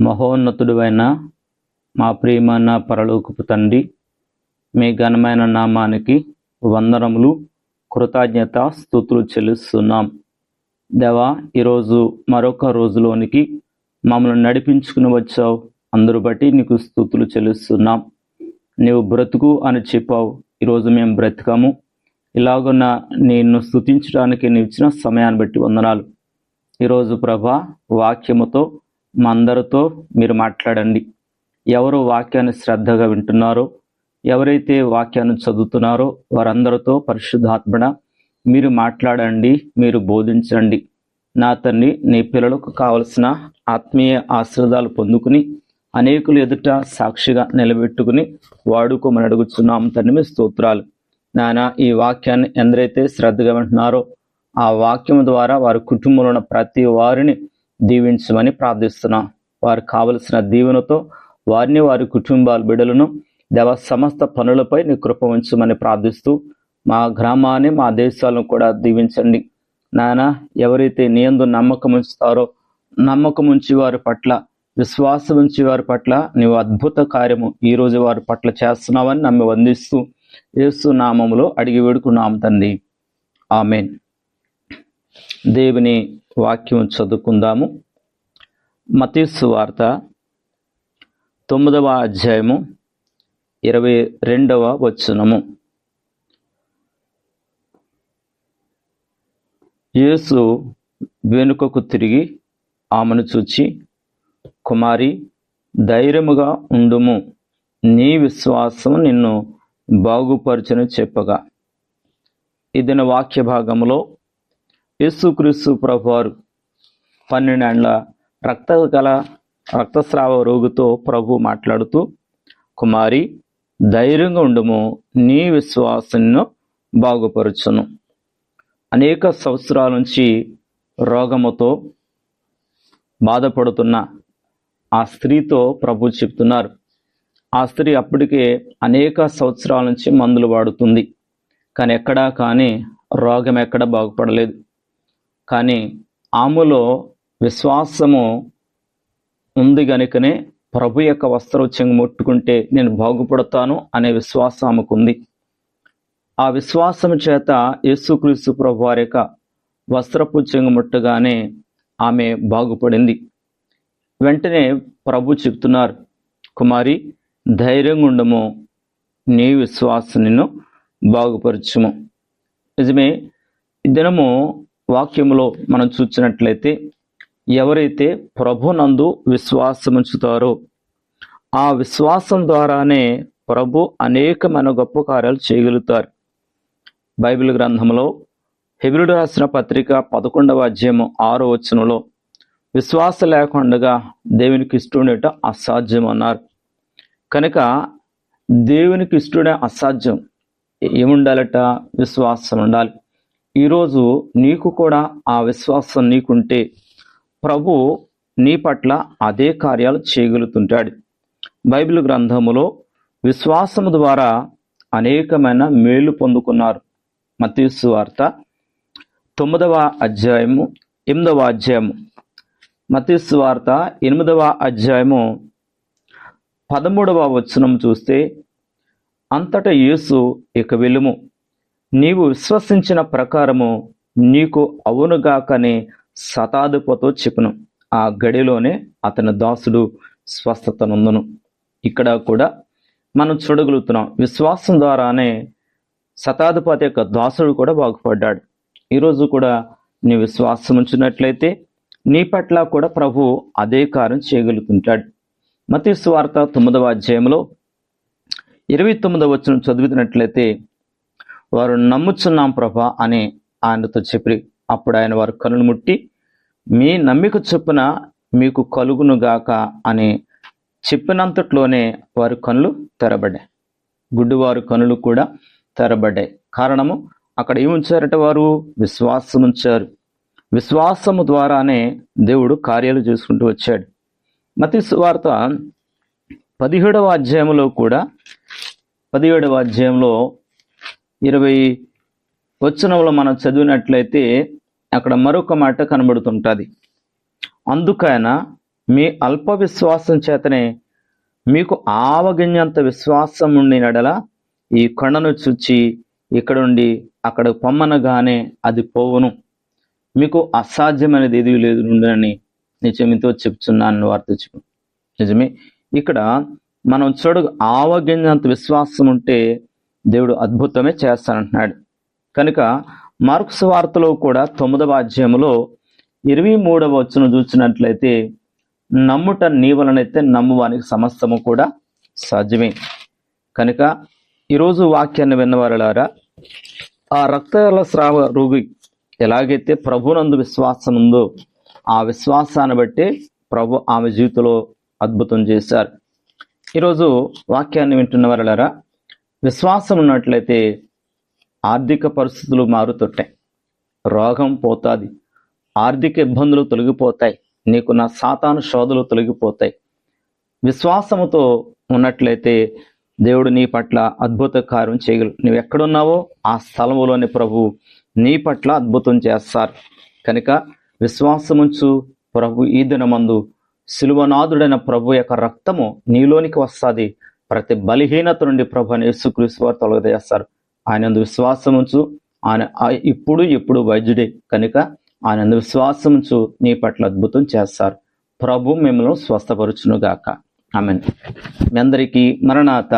మహోన్నతుడువైన మా ప్రియమైన పరలోకపు తండ్రి మీ ఘనమైన నామానికి వందనములు కృతజ్ఞత స్థుతులు చెల్లిస్తున్నాం. దేవా ఈరోజు మరొక రోజులోనికి మమ్మల్ని నడిపించుకుని వచ్చావు. అందరు బట్టి నీకు స్థుతులు చెల్లిస్తున్నాం. నీవు బ్రతుకు అని చెప్పావు. ఈరోజు మేము బ్రతికాము. ఇలాగున్న నిన్ను స్థుతించడానికి నీవు ఇచ్చిన సమయాన్ని బట్టి వందనాలు. ఈరోజు ప్రభా వాక్యముతో మా అందరితో మీరు మాట్లాడండి. ఎవరు వాక్యాన్ని శ్రద్ధగా వింటున్నారో ఎవరైతే వాక్యాన్ని చదువుతున్నారో వారందరితో పరిశుద్ధాత్మన మీరు మాట్లాడండి మీరు బోధించండి. నా తండ్రి నీ పిల్లలకు కావలసిన ఆత్మీయ ఆశ్రదాలు పొందుకుని అనేకులు ఎదుట సాక్షిగా నిలబెట్టుకుని వాడుకోమని అడుగుతున్నాం తండ్రి మీ స్తోత్రాలు. నాయన ఈ వాక్యాన్ని ఎందరైతే శ్రద్ధగా వింటున్నారో ఆ వాక్యం ద్వారా వారి కుటుంబంలో ఉన్న ప్రతి వారిని దీవించమని ప్రార్థిస్తున్నాం. వారు కావలసిన దీవెనతో వారిని వారి కుటుంబాల బిడలను దేవ సమస్త పనులపై నీ కృప ఉంచమని ప్రార్థిస్తూ మా గ్రామాన్ని మా దేశాలను కూడా దీవించండి. నాయన ఎవరైతే నీయందు నమ్మకం ఉంచుతారో నమ్మకం ఉంచి వారి పట్ల విశ్వాసం ఉంచి వారి పట్ల నీవు అద్భుత కార్యము ఈ రోజు వారి పట్ల చేస్తున్నావని నమ్మి వందిస్తూ యేసు నామములో అడిగి వేడుకున్నాం తండ్రి. ఆమెన్. దేవుని వాక్యం చదువుకుందాము. మతీసు వార్త తొమ్మిదవ అధ్యాయము ఇరవై రెండవ వచనము. యేసు వెనుకకు తిరిగి ఆమెను చూచి కుమారి ధైర్యముగా ఉండుము. నీ విశ్వాసం నిన్ను బాగుపరచని చెప్పగా. ఇదిన వాక్య భాగంలో యేసుక్రీస్తు ప్రభువారు పన్నెండేండ్ల రక్త గల రక్తస్రావ రోగుతో ప్రభు మాట్లాడుతూ కుమారి ధైర్యంగా ఉండము నీ విశ్వాసంను బాగుపరచును. అనేక సంవత్సరాల నుంచి రోగముతో బాధపడుతున్న ఆ స్త్రీతో ప్రభు చెప్తున్నారు. ఆ స్త్రీ అప్పటికే అనేక సంవత్సరాల నుంచి మందులు వాడుతుంది. కానీ ఎక్కడా కానీ రోగం ఎక్కడ బాగుపడలేదు. కానీ ఆమెలో విశ్వాసము ఉంది గనుకనే ప్రభు యొక్క వస్త్రం ముట్టుకుంటే నేను బాగుపడతాను అనే విశ్వాసం ఆమెకుంది. ఆ విశ్వాసం చేత యేసుక్రీస్తు ప్రభు వారి యొక్క వస్త్రపు ముట్టగానే ఆమె బాగుపడింది. వెంటనే ప్రభు చెప్తున్నారు కుమారి ధైర్యంగా ఉండము. నీ విశ్వాసం నిన్ను బాగుపరచుము. నిజమే దినము వాక్యములో మనం చూసినట్లయితే ఎవరైతే ప్రభునందు విశ్వాసం ఉంచుతారో ఆ విశ్వాసం ద్వారానే ప్రభు అనేకమైన గొప్ప కార్యాలు చేయగలుగుతారు. బైబిల్ గ్రంథంలో హెబిరుడు రాసిన పత్రిక పదకొండవ అధ్యాయము ఆరో వచనంలో విశ్వాస లేకుండా దేవునికి ఇష్టడేట అసాధ్యం అన్నారు కనుక దేవునికి ఇష్టడే అసాధ్యం ఏముండాలట? విశ్వాసం ఉండాలి ఈరోజు నీకు కూడా ఆ విశ్వాసం నీకుంటే ప్రభు నీ పట్ల అదే కార్యాలు చేయగలుగుతుంటాడు. బైబిల్ గ్రంథములో విశ్వాసము ద్వారా అనేకమైన మేలు పొందుకున్నారు. మతీసు వార్త తొమ్మిదవ అధ్యాయము ఎనిమిదవ అధ్యాయము. మతీసు వార్త ఎనిమిదవ అధ్యాయము పదమూడవ వచనం చూస్తే అంతటా యేసు ఇక వెలుము. నీవు విశ్వసించిన ప్రకారము నీకు అవునుగాకని శతాధిపతో చెప్పును. ఆ గడిలోనే అతని దాసుడు స్వస్థతనుందును ఇక్కడ కూడా మనం చూడగలుగుతున్నాం విశ్వాసం ద్వారానే శతాధిపతి యొక్క దాసుడు కూడా బాగుపడ్డాడు. ఈరోజు కూడా నీ విశ్వాసం ఉంచినట్లయితే నీ పట్ల కూడా ప్రభు అదే కార్యం చేయగలుగుతుంటాడు. మతి స్వార్త తొమ్మిదవ అధ్యాయంలో ఇరవై తొమ్మిదవ వచ్చిన చదువుతున్నట్లయితే వారు నమ్ముచున్నాం ప్రభా అని ఆయనతో చెప్పి అప్పుడు ఆయన వారు కనులు ముట్టి మీ నమ్మిక చొప్పున మీకు కలుగునుగాక అని చెప్పినంతట్లోనే వారి కనులు తెరబడ్డాయి. గుడ్డివారు కనులు కూడా తెరబడ్డాయి. కారణము అక్కడ ఏముంచారట వారు? విశ్వాసం ఉంచారు విశ్వాసము ద్వారానే దేవుడు కార్యాలు చేసుకుంటూ వచ్చాడు. మతి వార్త పదిహేడవ అధ్యాయంలో కూడా పదిహేడవ అధ్యాయంలో ఇరవై వచనంలో మనం చదివినట్లయితే అక్కడ మరొక మాట కనబడుతుంటుంది. అందుకైన మీ అల్ప విశ్వాసం చేతనే మీకు ఆవగింజంత విశ్వాసం ఉండి నడల ఈ కొండను చుచ్చి ఇక్కడ ఉండి అక్కడ పొమ్మనగానే అది పోవును. మీకు అసాధ్యమైనది ఏది లేదు నుండని నిజమితో చెప్తున్నాను వార్త చెప్పు. నిజమే. ఇక్కడ మనం చూడ ఆవగింజంత విశ్వాసం ఉంటే దేవుడు అద్భుతమే చేస్తానంటున్నాడు. కనుక మార్క్స్ వార్తలో కూడా తొమ్మిదవ అధ్యాయంలో ఇరవై మూడవ వచ్చును చూసినట్లయితే నమ్ముట నీవలనైతే నమ్మువానికి సమస్తము కూడా సాధ్యమే. కనుక ఈరోజు వాక్యాన్ని విన్నవారులారా ఆ రక్తల స్రావ రోగి ఎలాగైతే ప్రభునందు విశ్వాసం ఉందో ఆ విశ్వాసాన్ని బట్టి ప్రభు ఆమె జీవితంలో అద్భుతం చేశారు. ఈరోజు వాక్యాన్ని వింటున్న వారులారా విశ్వాసం ఉన్నట్లయితే ఆర్థిక పరిస్థితులు మారుతుంటాయి. రోగం పోతుంది. ఆర్థిక ఇబ్బందులు తొలగిపోతాయి. నీకు నా సాతాను శోధలు తొలగిపోతాయి. విశ్వాసముతో ఉన్నట్లయితే దేవుడు నీ పట్ల అద్భుత కార్యం చేయగలరు నువ్వు ఎక్కడున్నావో ఆ స్థలంలోని ప్రభు నీ పట్ల అద్భుతం చేస్తారు. కనుక విశ్వాసముంచు ప్రభు ఈ దినమందు శిలువనాథుడైన ప్రభు యొక్క రక్తము నీలోనికి వస్తుంది. ప్రతి బలహీనత నుండి ప్రభాని యేసుక్రీస్తు వారు తొలగదేస్తారు ఆయన విశ్వాసముంచు ఆయన ఇప్పుడు ఎప్పుడు వైద్యుడే. కనుక ఆయన విశ్వాసముంచు నీ పట్ల అద్భుతం చేస్తారు. ప్రభు మిమ్మల్ని స్వస్థపరుచునుగాక. ఆమెన్. మీ అందరికీ మరణాత